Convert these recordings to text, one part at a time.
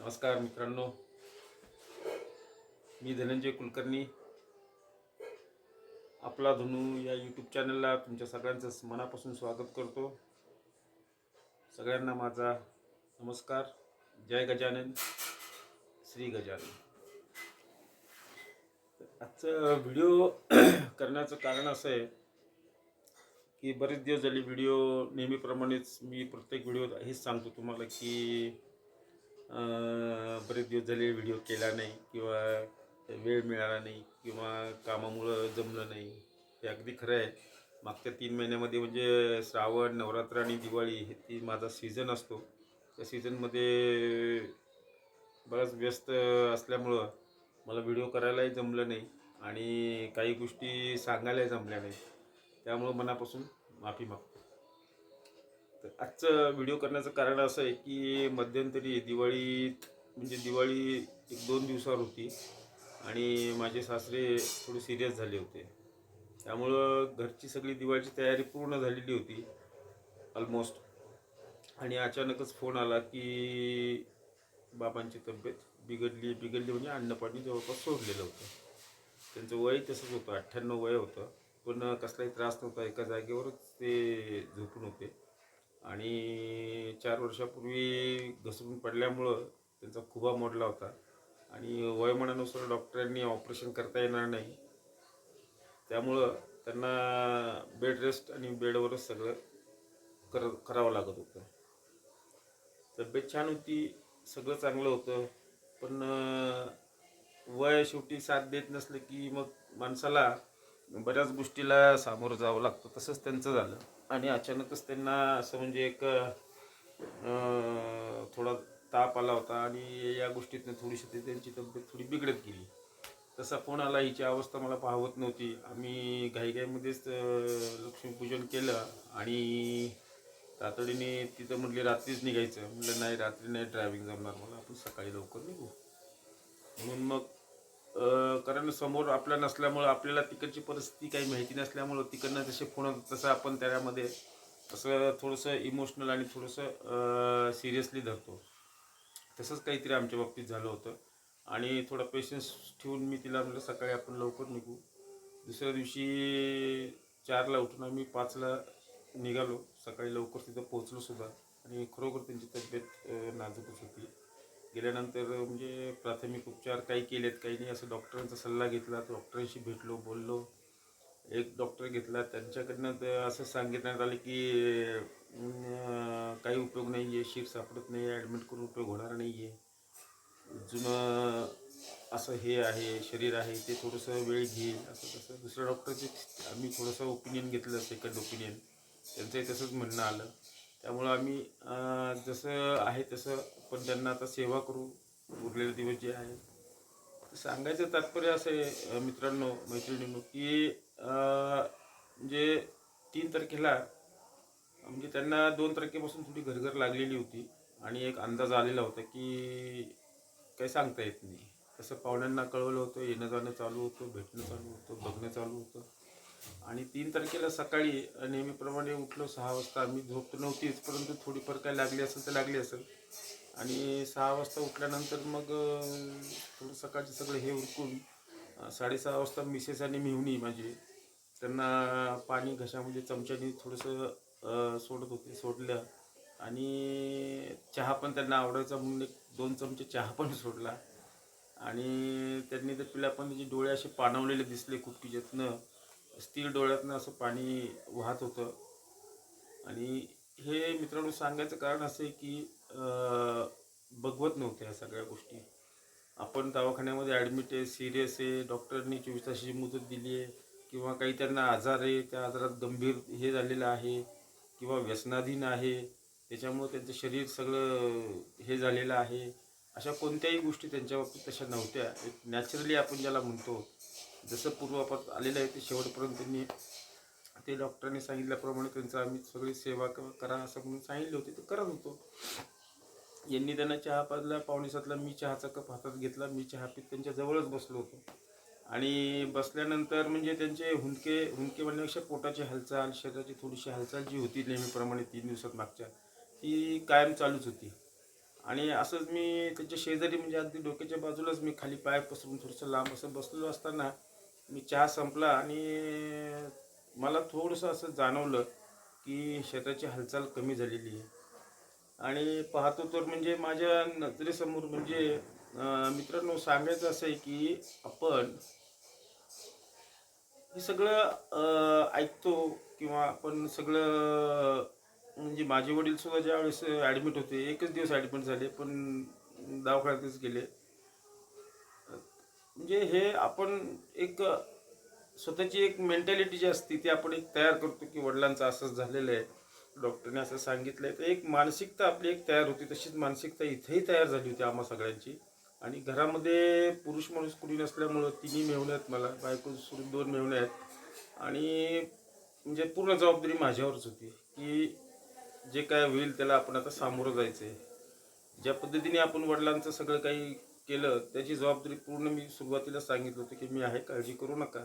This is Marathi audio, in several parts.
नमस्कार मित्रांनो. मी धनंजय कुलकर्णी. आपला धनू या यूट्यूब चॅनलला तुमच्या सगळ्यांचं मनापासून स्वागत करतो. सगळ्यांना माझा नमस्कार. जय गजानन. श्री गजानन. आजचं व्हिडिओ करण्याचं कारण असं आहे की बरेच दिवस झाले व्हिडिओ नेहमीप्रमाणेच मी प्रत्येक व्हिडिओ हेच सांगतो तुम्हाला की बरेच दिवस झाले व्हिडिओ केला नाही किंवा वेळ मिळाला नाही किंवा कामामुळं जमलं नाही. हे अगदी खरं आहे. मागच्या तीन महिन्यामध्ये म्हणजे श्रावण नवरात्र आणि दिवाळी हे ती माझा सीझन असतो. त्या सीझनमध्ये बराच व्यस्त असल्यामुळं मला व्हिडिओ करायलाही जमलं नाही आणि काही गोष्टी सांगायलाही जमल्या नाही. त्यामुळं मनापासून माफी मागतो. तर आजचं व्हिडिओ करण्याचं कारण असं आहे की मध्यंतरी दिवाळीत म्हणजे दिवाळी एक दोन दिवसावर होती आणि माझे सासरे थोडे सिरियस झाले होते. त्यामुळं घरची सगळी दिवाळीची तयारी पूर्ण झालेली होती ऑलमोस्ट आणि अचानकच फोन आला की बाबांची तब्येत बिघडली बिघडली म्हणजे अन्नपाणी जवळपास सोडलेलं होतं. त्यांचं वय तसंच होतं अठ्ठ्याण्णव वय होतं. पण कसलाही त्रास नव्हता एका जागेवरच ते झोपून होते. आणि चार वर्षापूर्वी घसरून पडल्यामुळं त्यांचा खुबा मोडला होता. आणि वयोमानानुसार डॉक्टरांनी ऑपरेशन करता येणार नाही. त्यामुळं त्यांना बेड रेस्ट आणि बेडवरच सगळं कर करावं लागत होतं. तब्येत छान होती सगळं चांगलं होतं. पण वय शेवटी साथ देत नसलं की मग माणसाला बऱ्याच गोष्टीला सामोरं जावं लागतं. तसंच त्यांचं झालं. आणि अचानकच त्यांना असं म्हणजे एक थोडा ताप आला होता आणि या गोष्टीतनं थोडीशी ते त्यांची तब्येत थोडी बिघडत गेली. तसा फोन आला हिची अवस्था मला पाहवत नव्हती. आम्ही घाईघाईमध्येच लक्ष्मीपूजन केलं आणि तातडीने तिथं म्हटले रात्रीच निघायचं. म्हटलं नाही रात्री नाही ड्रायव्हिंग जमणार मला. आपण सकाळी लवकर निघू. म्हणून मग कारण समोर आपल्या नसल्यामुळं आपल्याला तिकडची परिस्थिती काही माहिती नसल्यामुळं तिकडनं जसे फोन होतात तसं आपण त्यामध्ये असं थोडंसं इमोशनल आणि थोडंसं सिरियसली धरतो. तसंच काहीतरी आमच्या बाबतीत झालं होतं. आणि थोडा पेशन्स ठेवून मी तिला म्हटलं सकाळी आपण लवकर निघू. दुसऱ्या दिवशी चारला उठून आम्ही पाचला निघालो. सकाळी लवकर तिथं पोहोचलो सुद्धा. आणि खरोखर त्यांची तब्येत नाजूकच होती. गेल्यानंतर म्हणजे प्राथमिक उपचार काही केलेत काही नाही. असं डॉक्टरांचा सल्ला घेतला डॉक्टरांशी भेटलो बोललो. एक डॉक्टर घेतला. त्यांच्याकडनं असं सांगितण्यात आलं की काही उपयोग नाही आहे शीट सापडत नाही. आहे ॲडमिट करून उपयोग होणार नाही आहे जुनं असं हे आहे शरीर आहे ते थोडंसं वेळ घेईल. असं तसं दुसऱ्या डॉक्टरचे आम्ही थोडंसं ओपिनियन घेतलं सेकंड ओपिनियन त्यांचंही तसंच म्हणणं आलं. त्यामुळं आम्ही जसं आहे तसं पण त्यांना आता सेवा करू. उरलेले दिवस जे आहे सांगायचं तात्पर्य असं आहे मित्रांनो मैत्रिणींनो की म्हणजे तीन तारखेला म्हणजे त्यांना दोन तारखेपासून थोडी घरघर लागलेली होती. आणि एक अंदाज आलेला होता की काही सांगता येत नाही. तसं पाहुण्यांना कळवलं होतं येणं जाणं चालू होतं भेटणं चालू होतं बघणं चालू होतं. आणि तीन तारखेला सकाळी नेहमीप्रमाणे उठलो सहा वाजता. आम्ही झोप तर नव्हतीच परंतु थोडीफार काय लागली असेल तर लागली असेल. आणि सहा वाजता उठल्यानंतर मग थोडं सकाळचे सगळं हे उरकून साडेसहा वाजता मिसेस आणि मिहुणी माझी त्यांना पाणी घशामध्ये म्हणजे चमच्याने थोडंसं सोडत होते सोडलं आणि चहा पण त्यांना आवडायचा म्हणून एक दोन चमचे चहा पण सोडला. आणि त्यांनी तर पिला पण त्याचे डोळे असे पाणवलेले दिसले खूप तिच्यातनं. स्थिर डोळ्यातनं असं पाणी वाहत होतं. आणि हे मित्रांनो सांगायचं कारण असं आहे की बघवत नव्हत्या ह्या सगळ्या गोष्टी. आपण दवाखान्यामध्ये ॲडमिट आहे सिरियस आहे डॉक्टरनी चोवीस तासाची मुदत दिली आहे किंवा काही त्यांना आजार आहे त्या आजारात गंभीर हे झालेलं आहे किंवा व्यसनाधीन आहे त्याच्यामुळं त्यांचं शरीर सगळं हे झालेलं आहे. अशा कोणत्याही गोष्टी त्यांच्या बाबतीत तशा नव्हत्या. एक नॅचरली आपण ज्याला म्हणतो जसं पूर्वापात आलेलं आहे ते शेवटपर्यंत त्यांनी ते डॉक्टरांनी सांगितल्याप्रमाणे त्यांचं आम्ही सगळी सेवा करा असं म्हणून सांगितले होते ते करत होतो. यांनी त्यांना चहा पाजला पावणे सातला मी चहाचा कप हातात घेतला मी चहा पीत त्यांच्या जवळच बसलो होतो. आणि बसल्यानंतर म्हणजे त्यांचे हुंदके हुंदके म्हणण्यापेक्षा पोटाची हालचाल शरीराची थोडीशी हालचाल जी होती नेहमीप्रमाणे तीन दिवसात मागच्या ती कायम चालूच होती. आणि असंच मी त्यांच्या शेजारी म्हणजे अगदी डोक्याच्या बाजूलाच मी खाली पाय पसरून थोडंसं लांब असं बसलेलो असताना मी चहा संपला आणि मला थोडंसं असं जाणवलं की शरीराची हालचाल कमी झालेली आहे. आणि पाहतो तर म्हणजे माझ्या नजरेसमोर म्हणजे मित्रांनो सांगायचं असं आहे की आपण हे सगळं ऐकतो किंवा आपण सगळं म्हणजे माझे वडील सुद्धा ज्यावेळेस ॲडमिट होते एकच दिवस ॲडमिट झाले पण दवाखान्यातच गेले. म्हणजे हे आपण एक स्वतःची एक मेंटॅलिटी जी असते ती आपण एक तयार करतो की वडिलांचं असंच झालेलं आहे. डॉक्टरने असं सांगितलं आहे तर एक मानसिकता आपली एक तयार होती. तशीच मानसिकता इथेही तयार झाली होती आम्हा सगळ्यांची. आणि घरामध्ये पुरुष माणूस कुणी नसल्यामुळं तिन्ही मेहुणे आहेत मला. बायको सुरू दोन मेवण्या आहेत. आणि म्हणजे पूर्ण जबाबदारी माझ्यावरच होती की जे काय होईल त्याला आपण आता सामोरं जायचं आहे ज्या पद्धतीने आपण वडिलांचं सगळं काही केलं त्याची जबाबदारी पूर्ण मी सुरुवातीला सांगितलं होतं की मी आहे काळजी करू नका.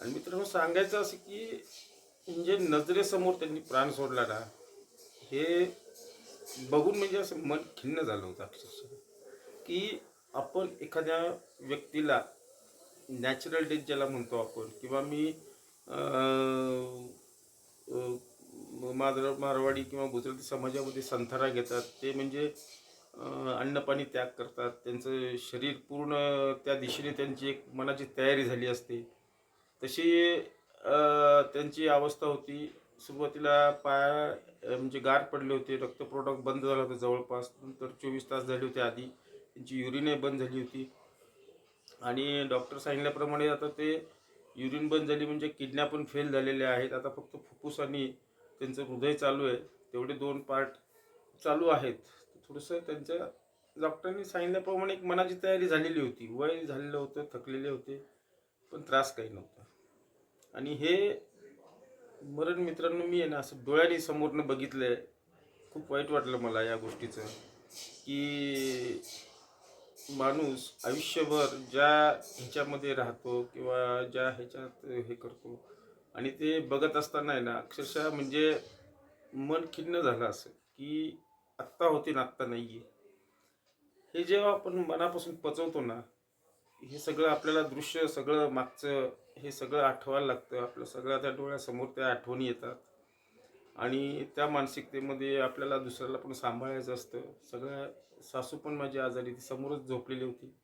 आणि मित्रांनो सांगायचं असं की म्हणजे नजरेसमोर त्यांनी प्राण सोडला ना हे बघून म्हणजे असं मन खिन्न झालं होतं अक्षरशः. की आपण एखाद्या व्यक्तीला नॅचरल डेथ ज्याला म्हणतो आपण किंवा मी अं, मारवाडी किंवा गुजराती समाजामध्ये संथारा घेतात ते म्हणजे अन्नपाणी त्याग करतात. त्यांचं शरीर पूर्ण त्या दिशेने त्यांची एक मनाची तयारी झाली असते. तशी त्यांची अवस्था होती. सुरुवातीला पाया म्हणजे गार पडले होते. रक्तपुरवठा बंद झाला होता जवळपास. नंतर चोवीस तास झाले होते आधी. त्यांची युरिनही बंद झाली होती. आणि डॉक्टर सांगितल्याप्रमाणे आता ते युरिन बंद झाली म्हणजे किडन्या पण फेल झालेल्या आहेत. आता फक्त फुफ्फुस आणि त्यांचं हृदय चालू आहे. तेवढे दोन पार्ट चालू आहेत. थोडंसं त्यांच्या डॉक्टरांनी सांगितल्याप्रमाणे एक मनाची तयारी झालेली होती. वय झालेलं होतं थकलेले होते पण त्रास काही नव्हता. आणि हे मरण मित्रांनो मी आहे ना असं डोळ्याने समोरनं बघितलं आहे खूप वाईट वाटलं मला या गोष्टीचं. की माणूस आयुष्यभर ज्या ह्याच्यामध्ये राहतो किंवा ज्या ह्याच्यात हे करतो आणि ते बघत असताना आहे ना अक्षरशः म्हणजे मन खिन्न झालं असं. की आत्ता होती ना आत्ता नाही आहे हे जेव्हा आपण मनापासून पचवतो ना हे सगळं आपल्याला दृश्य सगळं मागचं हे सगळं आठवायला लागतं. आपल्या सगळ्या त्या डोळ्यासमोर त्या आठवणी येतात. आणि त्या मानसिकतेमध्ये आपल्याला दुसऱ्याला पण सांभाळायचं असतं. सगळ्या सासू पण माझी आजारी ती समोरच झोपलेली होती.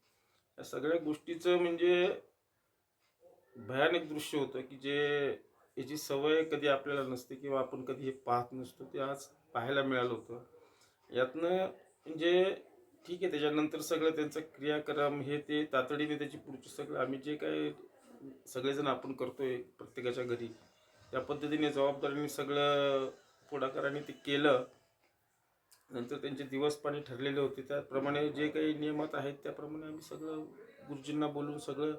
या सगळ्या गोष्टीचं म्हणजे भयानक दृश्य होतं की जे याची सवय कधी आपल्याला नसते किंवा आपण कधी हे पाहत नसतो ते आज पाहायला मिळालं होतं. यातनं म्हणजे ठीक आहे त्याच्यानंतर सगळं त्यांचं क्रियाक्रम हे ते तातडीने त्याची पुढची सगळं आम्ही जे काय सगळेजण आपण करतोय प्रत्येकाच्या घरी त्या पद्धतीने जबाबदारीने सगळं पुढाकाराने ते केलं. नंतर त्यांचे दिवस पाणी ठरलेले होते. त्याप्रमाणे जे काही नियमात आहेत त्याप्रमाणे आम्ही सगळं गुरुजींना बोलून सगळं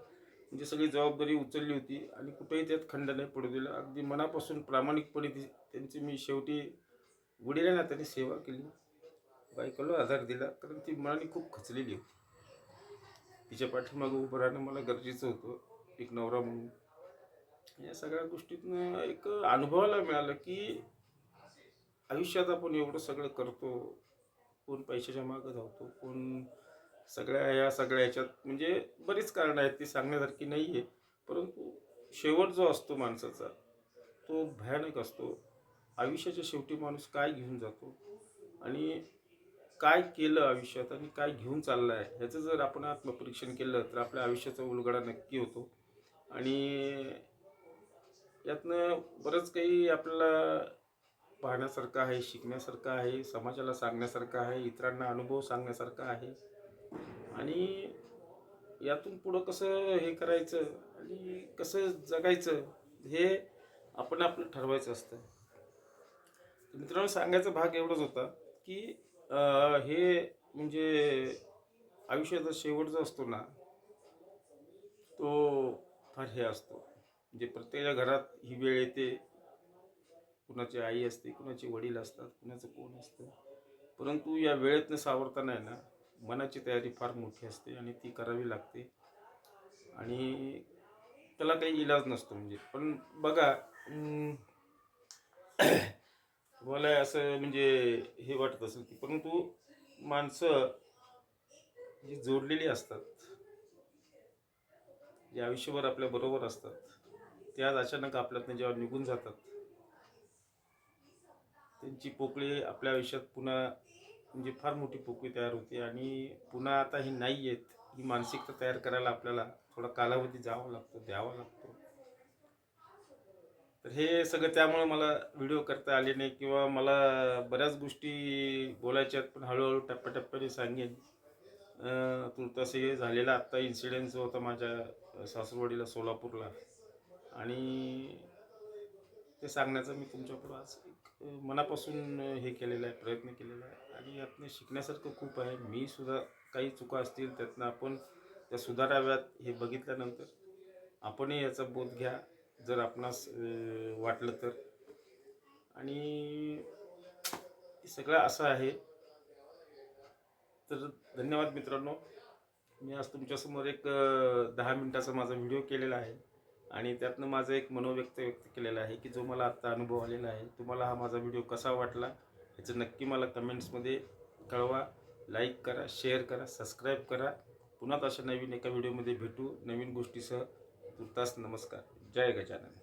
म्हणजे सगळी जबाबदारी उचलली होती आणि कुठेही त्यात खंड नाही पडू दिला. अगदी मनापासून प्रामाणिकपणे ती त्यांची मी शेवटी वडिलांना ना त्यांनी सेवा केली. बायकोला आधार दिला कारण ती मनाने खूप खचलेली होती. तिच्या पाठीमागं उभं राहणं मला गरजेचं होतं एक नवरा म्हणून. या सगळ्या गोष्टीतनं एक अनुभवाला मिळालं की आयुष्यात आपण एवढं सगळं करतो कोण पैशाच्या मागं धावतो कोण सगळ्या या सगळ्या ह्याच्यात म्हणजे बरीच कारणं आहेत ती सांगण्यासारखी नाही आहे परंतु शेवट जो असतो माणसाचा तो भयानक असतो. आयुष्याच्या शेवटी माणूस काय घेऊन जातो? आणि काय केलं आयुष्यात आणि काय घेऊन चाललं आहे ह्याचं जर आपण आत्मपरीक्षण केलं तर आपल्या आयुष्याचा उलगडा नक्की होतो. आणि यातनं बरंच काही आपल्याला पाहण्यासारखं आहे शिकण्यासारखं आहे समाजाला सांगण्यासारखं आहे इतरांना अनुभव सांगण्यासारखा आहे. आणि यातून पुढं कसं हे करायचं आणि कसं जगायचं हे आपण आपलं ठरवायचं असतं. मित्रांनो सांगायचा भाग एवढाच होता की हे म्हणजे आयुष्याचा शेवट जो असतो ना तो फार हे असतो. म्हणजे प्रत्येकाच्या घरात ही वेळ येते. कुणाची आई असते कुणाचे वडील असतात कुणाचं कोण असतं. परंतु या वेळेतनं सावरताना आहे ना मनाची तयारी फार मोठी असते आणि ती करावी लागते. आणि त्याला काही इलाज नसतो म्हणजे. पण बघा तुम्हाला असं म्हणजे हे वाटत असेल की परंतु माणसं जी जोडलेली असतात जे आयुष्यभर आपल्या बरोबर असतात ते आज अचानक आपल्यातनं जेव्हा निघून जातात त्यांची पोकळी आपल्या आयुष्यात पुन्हा म्हणजे फार मोठी पोकळी तयार होते आणि पुन्हा आता हे नाही आहेत ही मानसिकता तयार करायला आपल्याला थोडा कालावधी जावा लागतो द्यावा लागतो. तर हे सगळं त्यामुळे मला व्हिडिओ करता आले नाही किंवा मला बऱ्याच गोष्टी बोलायच्या आहेत पण हळूहळू टप्प्याटप्प्याने सांगेन. तुर्तास हे झालेला आत्ता इन्सिडेंट जो होता माझ्या सासूरवाडीला सोलापूरला. आणि ते सांगण्याचा मी तुमच्याकडं आज एक मनापासून हे केलेलं आहे प्रयत्न केलेला आहे. आणि यातनं शिकण्यासारखं खूप आहे. मी सुद्धा काही चुका असतील त्यातनं आपण त्या सुधाराव्यात हे बघितल्यानंतर आपणही याचा बोध घ्या. जर आपणास वाटलं तर. आणि सगळं असं आहे. तर धन्यवाद मित्रांनो. मी आज तुमच्यासमोर एक दहा मिनटाचा माझा व्हिडिओ केलेला आहे. आणि त्यातनं माझं एक मनोव्यक्त व्यक्त केलेलं आहे की जो मला आत्ता अनुभव आलेला आहे तुम्हाला हा माझा व्हिडिओ कसा वाटला याचं नक्की मला कमेंट्समध्ये कळवा लाईक करा शेअर करा सबस्क्राईब करा. पुन्हा अशा नवीन एका व्हिडिओमध्ये भेटू. नवीन गोष्टीसह. तुर्तास नमस्कार. जय गजानन.